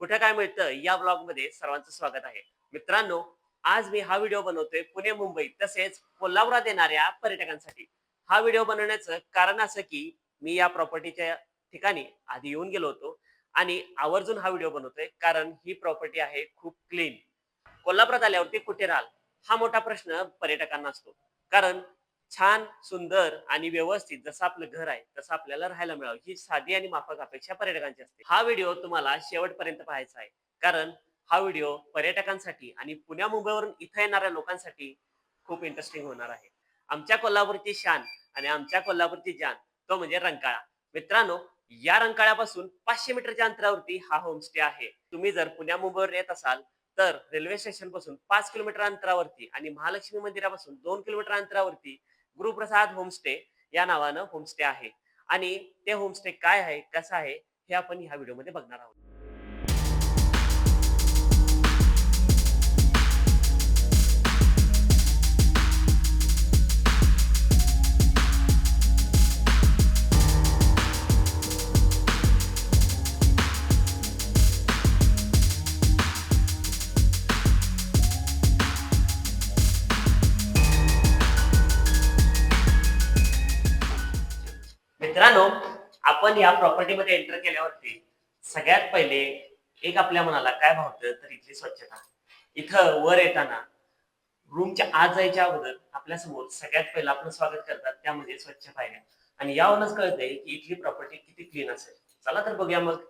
कुठं काय मिळतं या ब्लॉगमध्ये सर्वांचं स्वागत आहे. मित्रांनो आज मी हा व्हिडिओ बनवतोय पुणे मुंबई तसेच कोल्हापुरात येणाऱ्या पर्यटकांसाठी. हा व्हिडिओ बनवण्याचं कारण असं की मी या प्रॉपर्टीच्या ठिकाणी आधी येऊन गेलो होतो आणि आवर्जून हा व्हिडिओ बनवतोय कारण ही प्रॉपर्टी आहे खूप क्लीन कोल्हापुरात आल्यावरती कुठे राहाल? हा मोठा प्रश्न पर्यटकांना असतो. कारण छान सुंदर आणि व्यवस्थित जसं आपलं घर आहे तसं आपल्याला राहायला मिळावं. ही साधी आणि माफक अपेक्षा पर्यटकांची असते. हा व्हिडिओ तुम्हाला शेवटपर्यंत पाहायचा आहे. कारण हा व्हिडिओ पर्यटकांसाठी आणि पुण्या मुंबईवरून इथं येणाऱ्या लोकांसाठी खूप इंटरेस्टिंग होणार आहे. आमच्या कोल्हापूरची शान आणि आमच्या कोल्हापूरची जान तो म्हणजे रंकाळा. मित्रांनो या रंकाळ्यापासून पाचशे मीटरच्या अंतरावरती हा होमस्टे आहे. तुम्ही जर पुण्या मुंबईवर येत असाल तर रेल्वे स्टेशनपासून पाच किलोमीटर अंतरावरती आणि महालक्ष्मी मंदिरापासून दोन किलोमीटर अंतरावरती गुरुप्रसाद होमस्टे या नावानं होमस्टे आहे. आणि ते होमस्टे काय आहे कसं आहे हे आपण ह्या व्हिडिओमध्ये बघणार आहोत. आपण या प्रॉपर्टीमध्ये एंटर केल्यावरती सगळ्यात पहिले एक आपल्या मनाला काय भावतं? तर इथली स्वच्छता. इथं वर येताना रूमच्या आत जायच्या अगोदर आपल्यासमोर सगळ्यात पहिलं आपलं स्वागत करतात त्यामध्ये स्वच्छ पाहिजे आणि यावरूनच कळतंय की इथली प्रॉपर्टी किती क्लीन असेल. चला तर बघूया मग.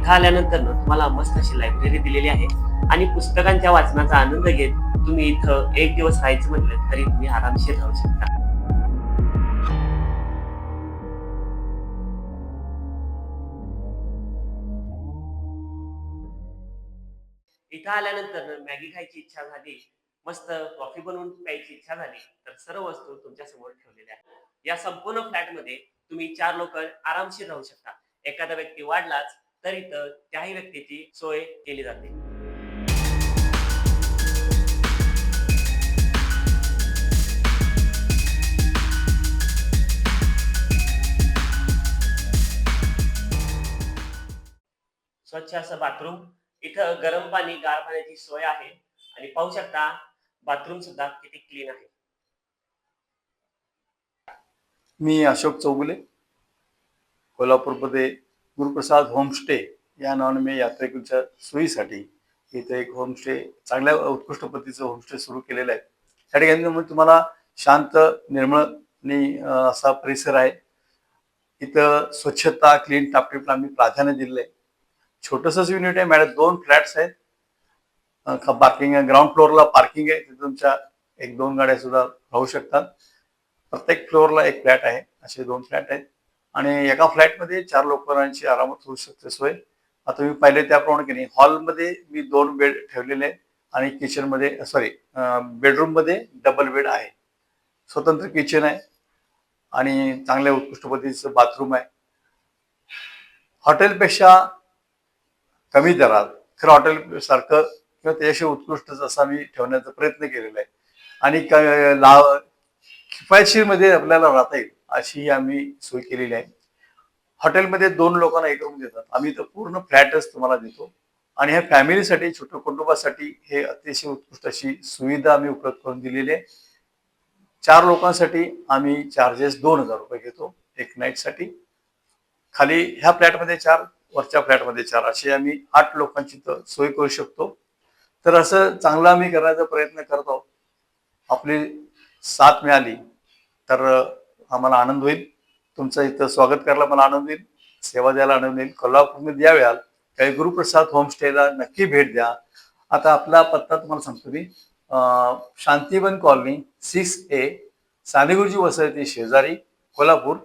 इथं आल्यानंतर ना तुम्हाला मस्त अशी लायब्ररी दिलेली आहे. आणि पुस्तकांच्या वाचनाचा आनंद घेत तुम्ही इथं एक दिवस राहायचं म्हटलं तरी तुम्ही आरामशीर राहू शकता. इथं आल्यानंतर मॅगी खायची इच्छा झाली मस्त कॉफी बनवून प्यायची इच्छा झाली तर सर्व वस्तू तुमच्यासमोर ठेवलेल्या आहेत. या संपूर्ण फ्लॅटमध्ये तुम्ही चार लोक आरामशीर राहू शकता. एखादा व्यक्ती वाढलाच तर इथं त्याही व्यक्तीची सोय केली जाते. स्वच्छ असं बाथरूम इथं गरम पाणी गार पाण्याची सोय आहे. आणि पाहू शकता बाथरूम सुद्धा किती क्लीन आहे. मी अशोक चौगुले कोल्हापूरमध्ये गुरुप्रसाद होमस्टे या नावाने मी यात्रेकरूंच्या सोयीसाठी इथे एक होमस्टे चांगल्या उत्कृष्ट पद्धतीचं होमस्टे सुरू केलेलं आहे. त्या ठिकाणी तुम्हाला शांत निर्मळ आणि असा परिसर आहे. इथं स्वच्छता क्लीन टापटीपला आम्ही प्राधान्य दिलेलं आहे. छोटंसंच युनिट आहे मॅडम दोन फ्लॅट्स आहेत. पार्किंग ग्राउंड फ्लोअरला पार्किंग आहे तिथे तुमच्या एक दोन गाड्या सुद्धा राहू शकतात. प्रत्येक फ्लोअरला एक फ्लॅट आहे असे दोन फ्लॅट आहेत. आणि एका फ्लॅटमध्ये चार लोकांची आरामात होऊ शकते सोय. आता मी पाहिले त्याप्रमाणे की नाही हॉलमध्ये मी दोन बेड ठेवलेले आहे आणि किचनमध्ये सॉरी बेडरूममध्ये डबल बेड आहे. स्वतंत्र किचन आहे आणि चांगल्या उत्कृष्ट पद्धतीचं बाथरूम आहे. हॉटेलपेक्षा कमी दरात खरं हॉटेल सारखं किंवा त्याच्याशी उत्कृष्ट जसा मी ठेवण्याचा प्रयत्न केलेला आहे. आणि क- ला किफायतशीरमध्ये आपल्याला राहता येईल. अशी आम्ही सोय केलेली आहे. हॉटेलमध्ये दोन लोकांना एक रूम देतात. आम्ही तर पूर्ण फ्लॅटच तुम्हाला देतो. आणि ह्या फॅमिलीसाठी छोट्या कुटुंबासाठी हे अतिशय उत्कृष्ट अशी सुविधा आम्ही उपलब्ध करून दिलेली आहे. चार लोकांसाठी आम्ही चार्जेस दोन हजार रुपये घेतो एक नाईटसाठी खाली ह्या फ्लॅटमध्ये चार वरच्या फ्लॅटमध्ये चार अशी आम्ही आठ लोकांची तर सोय करू शकतो. तर असं चांगलं आम्ही करण्याचा प्रयत्न करत आहोत. आपली साथ मिळाली तर आम्हाला आनंद होईल. तुमचं इथं स्वागत करायला मला आनंद होईल. सेवा द्यायला आनंद होईल. कोल्हापूरमध्ये याव्याल काही गुरुप्रसाद होमस्टेला नक्की भेट द्या. आता आपला पत्ता तुम्हाला सांगतो मी. Shantivan colony six A Sane Guruji वसती शेजारी कोल्हापूर.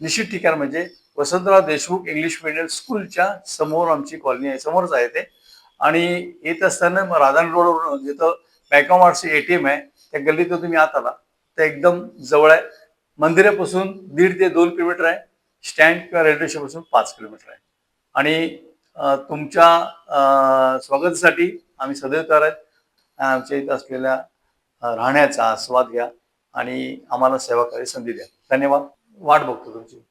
निश्चित ठिकाण म्हणजे वसंतराव देशमुख इंग्लिश मिडियम स्कूलच्या समोर आमची कॉलनी आहे. समोरच आहे ते. आणि येत असताना मग राधान रोडवरून जिथं बँक ऑफ आर्टचं एम आहे त्या गल्लीतून तुम्ही आत आला. तर एकदम जवळ आहे. मंदिरापासून दीड ते दोन किलोमीटर आहे. स्टँड किंवा रेल्वे स्टेशनपासून पाच किलोमीटर आहे. आणि तुमच्या स्वागतासाठी आम्ही सदैव तयार आहेत. आमच्या इथं असलेल्या राहण्याचा आस्वाद घ्या आणि आम्हाला सेवा करायची संधी द्या. धन्यवाद. वाट बघतो तुमची.